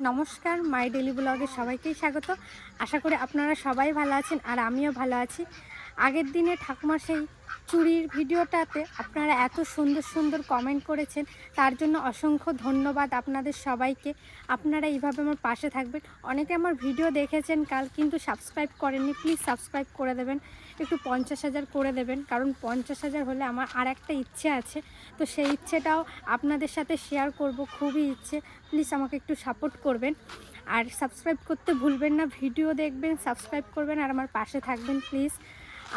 নমস্কার, মাই ডেলি ব্লগে সবাইকেই স্বাগত। আশা করি আপনারা সবাই ভালো আছেন আর আমিও ভালো আছি। আগের দিনে ঠাকুমার সেই চুরির ভিডিওটাতে আপনারা এত সুন্দর সুন্দর কমেন্ট করেছেন, তার জন্য অসংখ্য ধন্যবাদ আপনাদের সবাইকে। আপনারা এইভাবে আমার পাশে থাকবেন। অনেকে আমার ভিডিও দেখেছেন কাল, কিন্তু সাবস্ক্রাইব করেননি। প্লিজ সাবস্ক্রাইব করে দেবেন। একটু পঞ্চাশ হাজার করে দেবেন, কারণ পঞ্চাশ হাজার হলে আমার আর একটা ইচ্ছে আছে। তো সেই ইচ্ছেটাও আপনাদের সাথে শেয়ার করব, খুবই ইচ্ছে। প্লিজ আমাকে একটু সাপোর্ট করবেন। আর সাবস্ক্রাইব করতে ভুলবেন না, ভিডিও দেখবেন সাবস্ক্রাইব করবেন, আর আমার পাশে থাকবেন প্লিজ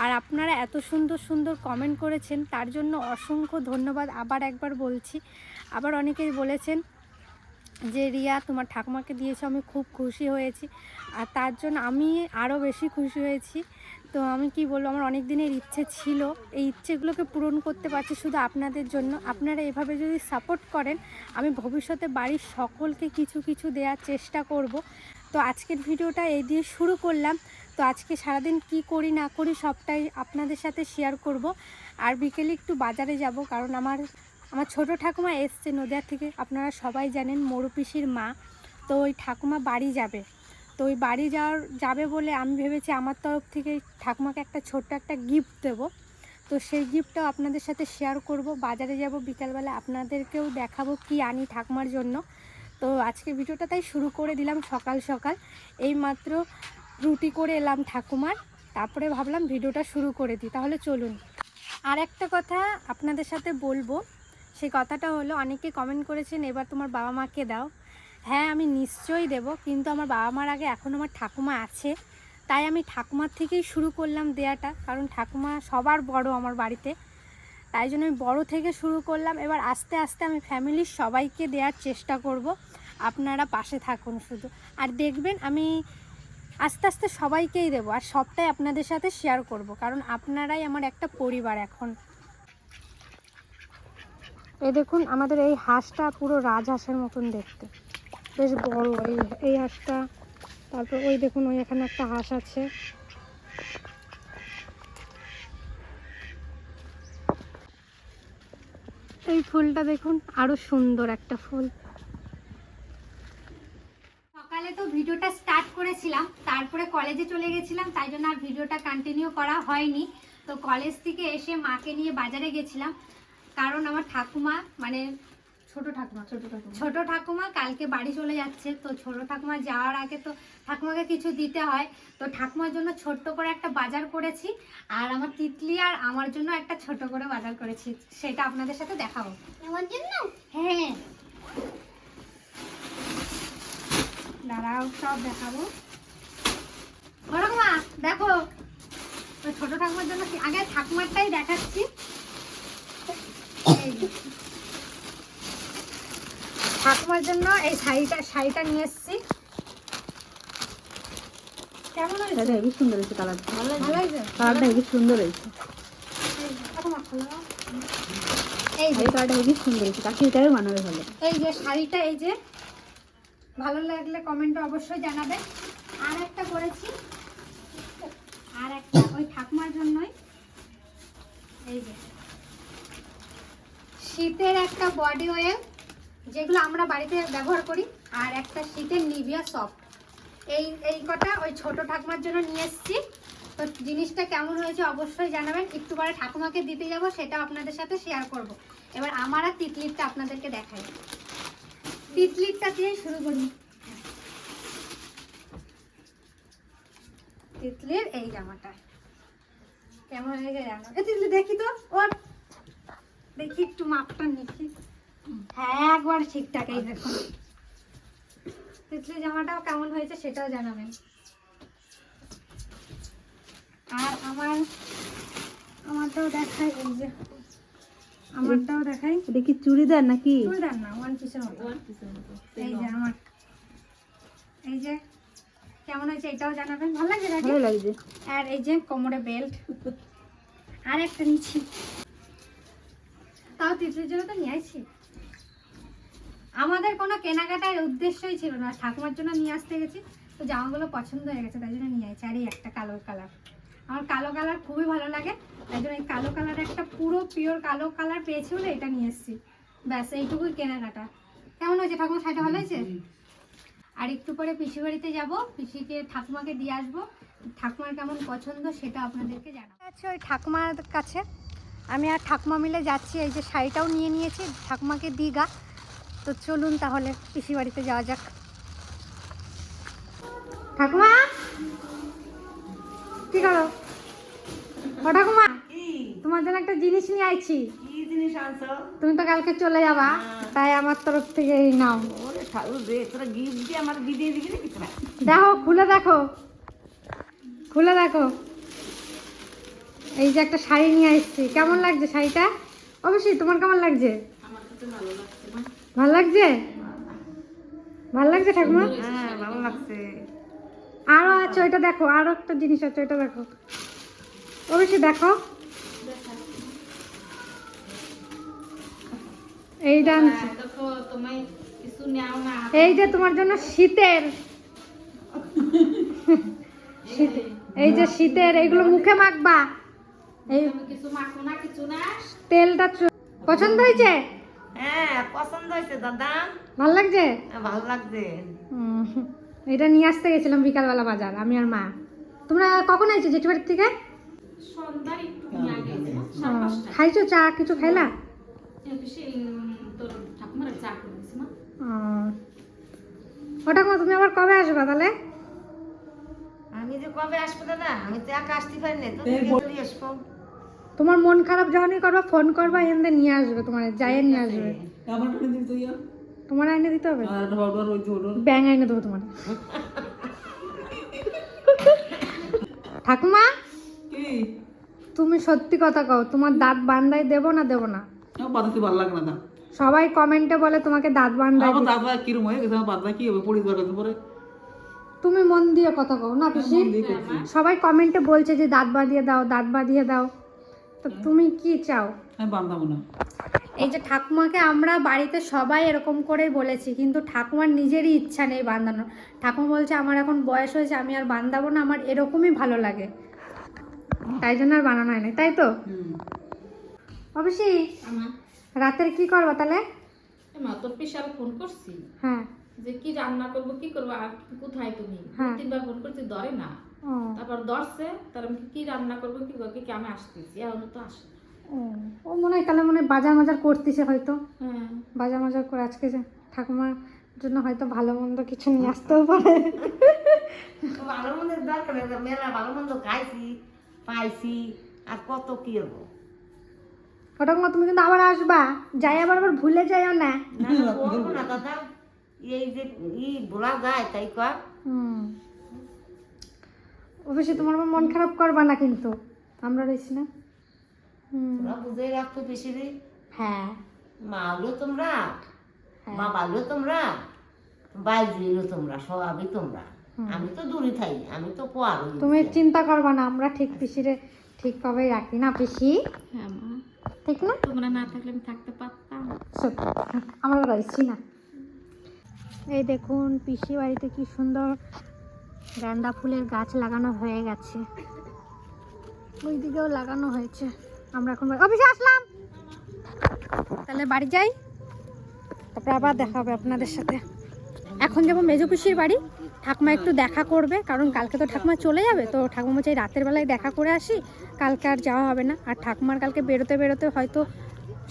আর আপনারা এত সুন্দর সুন্দর কমেন্ট করেছেন, তার জন্য অসংখ্য ধন্যবাদ। আবার একবার বলছি, আবার অনেকেই বলেছেন যে, রিয়া, তোমার ঠাকুমাকে দিয়েছ, আমি খুব খুশি হয়েছি। আর তার জন্য আমি আরও বেশি খুশি হয়েছি। তো আমি কি বলব, আমার অনেক দিনের ইচ্ছে ছিল, এই ইচ্ছেগুলোকে পূরণ করতে পারছি শুধু আপনাদের জন্য। আপনারা এভাবে যদি সাপোর্ট করেন, আমি ভবিষ্যতে বাড়ির সকলকে কিছু কিছু দেওয়ার চেষ্টা করব। তো আজকের ভিডিওটা এই দিয়ে শুরু করলাম। তো আজকে সারাদিন কি করি, না করি সবটাই আপনাদের সাথে শেয়ার করব। আর বিকেলে একটু বাজারে যাব, কারণ আমার আমার ছোট ঠাকুমা এসছে নদিয়ার থেকে। আপনারা সবাই জানেন মরু পিসির মা। তো ওই ঠাকুমা বাড়ি যাবে। তো ওই বাড়ি যাওয়ার, যাবে বলে আমি ভেবেছি আমার তরফ থেকে ঠাকুমাকে একটা ছোট্ট একটা গিফট দেবো। তো সেই গিফটটাও আপনাদের সাথে শেয়ার করব। বাজারে যাব, বিকালবেলা আপনাদেরকেও দেখাবো কি আনি ঠাকুমার জন্য। তো আজকে ভিডিওটা তাই শুরু করে দিলাম সকাল সকাল। এই মাত্র রুটি করে এলাম ঠাকুমার, তারপরে ভাবলাম ভিডিওটা শুরু করে দিই, তাহলে চলুন। আর একটা কথা আপনাদের সাথে বলব সেই কথাটা হলো, অনেকে কমেন্ট করেছেন, এবার তোমার বাবা মাকে দাও। হ্যাঁ আমি নিশ্চয়ই দেব, কিন্তু আমার বাবা মার আগে এখন আমার ঠাকুমা আছে, তাই আমি ঠাকুমার থেকেই শুরু করলাম দেয়াটা, কারণ ঠাকুমা সবার বড় আমার বাড়িতে। তাই জন্য আমি বড় থেকে শুরু করলাম, এবার আস্তে আস্তে আমি ফ্যামিলির সবাইকে দেওয়ার চেষ্টা করব, আপনারা পাশে থাকুন শুধু। আর দেখবেন আমি আস্তে আস্তে সবাইকেই দেবো আর সবটাই আপনাদের সাথে শেয়ার করব, কারণ আপনারাই আমার একটা পরিবার এখন। এই দেখুন, আমাদের এই হাঁসটা পুরো রাজহাঁসের মতন দেখতে। বেশ বড় এই এই হাঁসটা। তারপর ওই দেখুন, ওই এখানে একটা হাঁস আছে। এই ফুলটা দেখুন, আরও সুন্দর একটা ফুল। সকালে তো ভিডিওটা স্টার্ট করেছিলাম তারপরে কলেজে চলে গেছিলাম তাই জন্য আর ভিডিওটা কন্টিনিউ করা হয়নি। তো কলেজ থেকে এসে মাকে নিয়ে বাজারে গেছিলাম কারণ আমার ঠাকুমা মানে ছোট ঠাকুমা ছোট ঠাকুমা। ছোট ঠাকুমা কালকে বাড়ি চলে যাচ্ছে তো ছোট ঠাকুমা যাওয়ার আগে তো ঠাকুমাকে কিছু দিতে হয়। তো ঠাকুমার জন্য ছোট্ট করে একটা বাজার করেছি আর আমার তিতলি আর আমার জন্য একটা ছোট করে বাজার করেছি সেটা আপনাদের সাথে দেখাবো। আমার জন্য? হ্যাঁ। দাঁড়াও সব দেখাবো। ও ঠাকুমা দেখো ওই ছোট ঠাকুমার জন্য আগে ঠাকুমারটাই দেখাচ্ছি। ঠাকুমার জন্য এই শাড়িটা শাড়িটা নিয়ে এসেছি। কেমন হয়েছে? হেবি সুন্দর হয়েছে কালারটা ভালো হয়েছে? কালারটা হেবি সুন্দর হয়েছে। এই যে, কালারটা হেবি সুন্দর হয়েছে কাকি বানাবে ভালো। এই যে শাড়িটা এই যে ভালো লাগলে কমেন্টে অবশ্যই জানাবেন আর একটা করেছি। আর একটা, ওই ঠাকুমার জন্যই। এই যে। শীতের একটা বডি অয়েল যেগুলো আমরা বাড়িতে ব্যবহার করি, আর একটা শীতের নিভিয়া সফট এই এই কটা ওই ছোট ঠাকুমার জন্য নিয়ে এসেছি। তো জিনিসটা কেমন হয়েছে অবশ্যই জানাবেন। একটু পরে ঠাকুমাকে দিতে যাব সেটা আপনাদের সাথে শেয়ার করব। এবার আমার আর তিতলিরটা আপনাদেরকে দেখাই। তিতলিরটা দিয়ে শুরু করি। তিতলির এই জামাটা। কেমন হয়েছে জানো? এ তিতলি দেখি তো, ওর দেখি একটু মাপটা নিচ্ছি। হ্যাঁ একবার ঠিকঠাক এই দেখুন। তিতলি জামাটাও কেমন হয়েছে সেটাও জানাবেন। আর আমার আমারটাও দেখাই এই যে। আমারটাও দেখাই। এটা কি চুড়িদার নাকি? চুলদার না ওয়ান পিসের মতো। এই যে আমার। এই যে কেমন হয়েছে এটাও জানাবেন? ভালো লাগছে নাকি? ভালো লাগছে। আর এই যে কোমরে বেল্ট আর একটা নিচ্ছি। তাও তিতলির জন্য তো নিয়ে আসছি। আমাদের কোনো কেনাকাটার উদ্দেশ্যই ছিল না। ঠাকুমার জন্য নিয়ে আসতে গেছি। তো জামাগুলো পছন্দ হয়ে গেছে তাই জন্য নিয়ে আসছি। আর এই একটা কালো কালার। আমার কালো কালার খুবই ভালো লাগে। জন্য এই কালো কালার একটা পুরো পিওর কালো কালার পেয়েছি বলে এটা নিয়ে এসেছি। ব্যাস, এইটুকুই কেনাকাটা। কেমন হয়েছে? ঠাকুমা শাড়িটা ভালো হয়েছে? আর একটু পরে পিসি বাড়িতে যাব। পিসিকে, ঠাকুমাকে দিয়ে আসব। ঠাকুমার কেমন পছন্দ সেটা আপনাদেরকে জানাব। আচ্ছা ওই ঠাকুমার কাছে। আমি আর ঠাকুমা মিলে যাচ্ছি। এই যে শাড়িটাও নিয়ে নিয়েছি, ঠাকুমাকে দিগা। তো চলুন তাহলে পিসি বাড়িতে যাওয়া যাক। ঠাকুমা! কি করো? ও ঠাকুমা তোমার জন্য একটা জিনিস নিয়ে আইছি। কি জিনিস আনছো? তুমি তো কালকে চলে যাবা তাই আমার তরফ থেকে এই নাও। ওরে ঠাকুর রে তোরা গিফট দিয়ে আমার বিদিয়ে দিবি নাকি তোরা দেখো খুলে দেখো। খুলে দেখো। এই যে একটা শাড়ি নিয়ে আসছি। কেমন লাগছে শাড়িটা? অবশ্যই তোমার কেমন লাগছে? ভালো লাগছে? ভালো লাগছে ঠাকুমা? হ্যাঁ ভালো লাগছে। আরও আছে ওইটা দেখো আরও একটা জিনিস আছে ওইটা দেখো। অবশ্যই দেখো। এইটা আনছি এই যে তোমার জন্য শীতের। এই যে শীতের এইগুলো মুখে মাখবা। এই তেলটা পছন্দ হয়েছে? হ্যাঁ পছন্দ হয়েছে দাদা। ভালো লাগছে? হ্যাঁ, ভালো লাগছে। এটা নিয়ে আসতে গেছিলাম বিকালবেলা বাজার আমি আর মা। তোমরা কখন আইছো জেঠিবাড়ির থেকে? খাইছো চা কিছু খাইলা? ও। ওটা কো তুমি আবার কবে আসবা তাহলে? আমি যে কবে আসব দাদা? আমি তো একা আসতে পারি না তো আসব। তোমার মন খারাপ যখনই করবা ফোন করবা এনে নিয়ে আসবে তোমার যাইয়ে নিয়ে আসবে। তোমার আইনে দিতে হবে? ব্যাং আইনে দেবো তোমার। ঠাকুমা? তুমি সত্যি কথা কও তোমার দাঁত বান্দাই দেবো না দেবো না? বাঁধাতে ভালো লাগে না সবাই কমেন্টে বলে তোমাকে দাঁত বান্দাই আমার দিতে। কিরম হয়ে গেছে আমার কি হবে পড়ি দরকার পরে। তুমি মন দিয়ে কথা কও না পিসি? সবাই কমেন্টে বলছে যে দাঁত বাঁধিয়ে দাও দাঁত বাঁধিয়ে দাও। তো তুমি কি চাও? আমি বান্ধাবো না। এই যে ঠাকুমাকে আমরা বাড়িতে সবাই এরকম করেই বলেছি কিন্তু ঠাকুমার নিজেরই ইচ্ছা নেই বাঁধানোর। ঠাকুমা বলছে আমার এখন বয়স হয়েছে আমি আর বান্ধাবো না আমার এরকমই ভালো লাগে। তাই জন্য আর বানানো হয় না তাই তো? অবশ্যই। রাতের কি করব তাহলে? তোর বিশাল ফোন করছি। হ্যাঁ। যে কি রান্না করব কি করব আর কোথায় তুমি। তিনবার ফোন করছি ধরে না। ও। তারপর ধরছে তার আমি কি রান্না করব কি করব কি আমি আসতেছি এখন তো আসে ও, ও মনে হয় তাহলে মনে বাজার মাজার করতেছে হয়তো। হ্যাঁ। বাজার মাজার করে আজকে যে ঠাকুমার জন্য হয়তো ভালো মন্দ কিছু নিয়ে আসতেও পারে। ভালো মন্দের দরকার মেলা ভালো মন্দ খাইছি। পাইছি আর কত কি হব? ওটা মা তুমি কিন্তু আবার আসবা। যাই আবার আবার ভুলে যাইও না। না না, করব না দাদা। এই যে ই বলা যায় তাই কর হুম। অবশ্যই তোমার মন খারাপ করবা না কিন্তু। আমরা রয়েছি না। হুম। তোরা বুঝে রাখতো বেশি রে হ্যাঁ। মা হলো তোমরা। হ্যাঁ। বাবা তোমরা। হলো তোমরা সবই তোমরা। আমি তো দূরে থাই আমি তো পোয়ার তুমি চিন্তা করবা না আমরা ঠিক পিসিরে ঠিকভাবেই রাখি না পিসি? হ্যাঁ মা। ঠিক না? তোমরা না থাকলে আমি থাকতে পারতাম। সত্যি আমরা রয়েছি না। এই দেখুন পিসি বাড়িতে কি সুন্দর গাঁদা ফুলের গাছ লাগানো হয়ে গেছে। ওই দিকেও লাগানো হয়েছে। আমরা এখন বাড়ি- অফিসে আসলাম! তাহলে বাড়ি যাই। তারপর আবার দেখা হবে আপনাদের সাথে। এখন যাব মেজো পিসির বাড়ি। ঠাকুমা একটু দেখা করবে, কারণ কালকে তো ঠাকুমা চলে যাবে, তো ঠাকুমা চাই রাতের বেলায় দেখা করে আসি, কালকে আর যাওয়া হবে না। আর ঠাকুমার কালকে বেরোতে বেরোতে হয়তো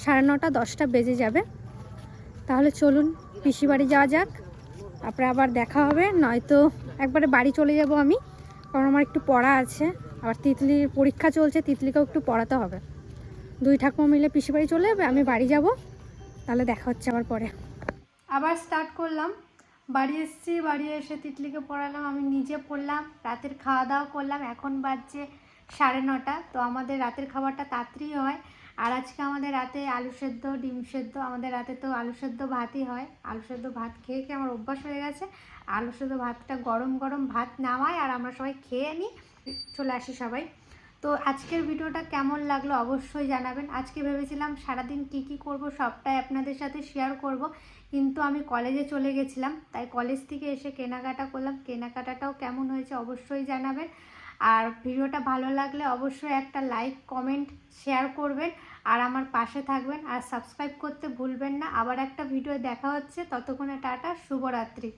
সাড়ে নটা, দশটা বেজে যাবে। তাহলে চলুন, পিসি বাড়ি যাওয়া যাক, তারপরে আবার দেখা হবে, নয়তো একবারে বাড়ি চলে যাব আমি, কারণ আমার একটু পড়া আছে। আবার তিতলির পরীক্ষা চলছে, তিতলিকেও একটু পড়াতে হবে। দুই ঠাকুমা মিলে পিসি বাড়ি চলে যাবে, আমি বাড়ি যাব, তাহলে দেখা হচ্ছে আবার পরে। আবার স্টার্ট করলাম। বাড়ি এসেছি, বাড়ি এসে তিতলিকে পড়ালাম, আমি নিজে পড়লাম, রাতের খাওয়া দাওয়া করলাম, এখন বাজছে সাড়ে নটা, তো আমাদের রাতের খাবারটা তাড়াতাড়ি হয়। আর আজকে আমাদের রাতে আলু সেদ্ধ, ডিম সেদ্ধ, আমাদের রাতে তো আলু সেদ্ধ ভাতই হয়। আলু সেদ্ধ ভাত খেয়ে খেয়ে আমার অভ্যাস হয়ে গেছে। আলু সেদ্ধ ভাতটা গরম গরম ভাত নামায় আর আমরা সবাই খেয়ে নিই। চলে আসি সবাই। তো আজকের ভিডিওটা কেমন লাগল অবশ্যই জানাবেন। আজকে ভেবেছিলাম সারাদিন কী কী করব সবটাই আপনাদের সাথে শেয়ার করব, কিন্তু আমি কলেজে চলে গেছিলাম, তাই কলেজ থেকে এসে কেনাকাটা করলাম। কেনাকাটাটাও কেমন হয়েছে অবশ্যই জানাবেন। আর ভিডিওটা ভালো লাগলে অবশ্যই একটা লাইক কমেন্ট শেয়ার করবেন। আর আমার পাশে থাকবেন। আর সাবস্ক্রাইব করতে ভুলবেন না। আবার একটা ভিডিও দেখা হচ্ছে। ততক্ষণে টাটা, শুভরাত্রি।